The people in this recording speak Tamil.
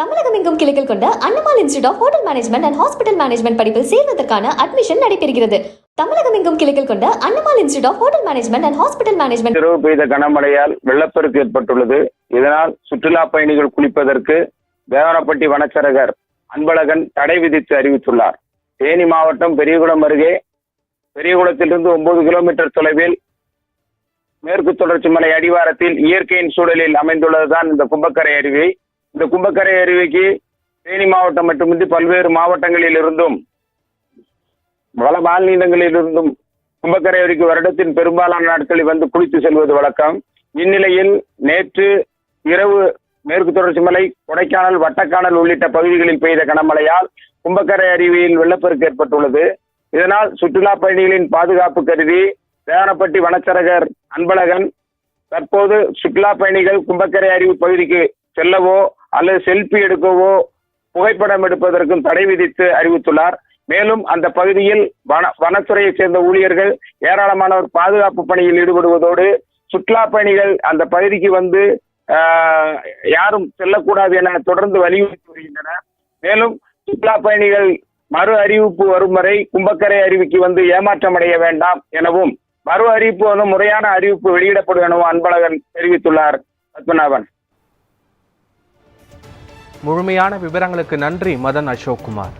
தமிழகம் எங்கும் கிளைகள் கொண்ட அண்ணமால் institute of hotel management and hospital management படிப்பில் சேர்வதற்கான அட்மிஷன் நடைபெறுகிறது. தமிழகம் எங்கும் கிளைகள் கொண்ட அண்ணமால் institute of hotel management and hospital management இரவு பெய்த கனமழையால் வெள்ளப்பெருக்கு ஏற்பட்டுள்ளது. இதனால் சுற்றுலா பயணிகள் குளிப்பதற்கு தேவரப்பட்டி வனச்சரகர் அன்பழகன் தடை விதித்து அறிவித்துள்ளார். தேனி மாவட்டம் பெரியகுளம் அருகே பெரியகுளத்திலிருந்து ஒன்பது கிலோமீட்டர் தொலைவில் மேற்கு தொடர்ச்சி மலை அடிவாரத்தில் இயற்கையின் சூழலில் அமைந்துள்ளதுதான் இந்த கும்பக்கரை அருவி. இந்த கும்பக்கரை அருவிக்கு தேனி மாவட்டம் மட்டுமின்றி பல்வேறு மாவட்டங்களில் இருந்தும் பல மாநிலங்களில் இருந்தும் கும்பக்கரை அருவிக்கு வருடத்தின் பெரும்பாலான நாட்களில் வந்து குளித்து செல்வது வழக்கம். இந்நிலையில் நேற்று இரவு மேற்கு தொடர்ச்சி மலை கொடைக்கானல் வட்டக்கானல் உள்ளிட்ட பகுதிகளில் பெய்த கனமழையால் கும்பக்கரை அருவியில் வெள்ளப்பெருக்கு ஏற்பட்டுள்ளது. இதனால் சுற்றுலா பயணிகளின் பாதுகாப்பு கருதி தேவனப்பட்டி வனச்சரகர் அன்பழகன் தற்போது சுற்றுலா பயணிகள் கும்பக்கரை அருவி பகுதிக்கு செல்லவோ அல்லது செல்பி எடுக்கவோ புகைப்படம் எடுப்பதற்கும் தடை விதித்து அறிவித்துள்ளார். மேலும் அந்த பகுதியில் வன வனத்துறையைச் சேர்ந்த ஊழியர்கள் ஏராளமானவர் பாதுகாப்பு பணியில் ஈடுபடுவதோடு சுற்றுலா பயணிகள் அந்த பகுதிக்கு வந்து ஆஹ், யாரும் செல்லக்கூடாது என தொடர்ந்து வலியுறுத்தி வருகின்றனர் மேலும் சுற்றுலா பயணிகள் மறு அறிவிப்பு வரும் வரை கும்பக்கரை அருவிக்கு வந்து ஏமாற்றம் அடைய வேண்டாம் எனவும் மறு அறிவிப்பு வந்து முறையான அறிவிப்பு வெளியிடப்படும் எனவும் அன்பழகன் தெரிவித்துள்ளார் பத்மநாபன். முழுமையான விவரங்களுக்கு நன்றி மதன் அசோக்குமார்.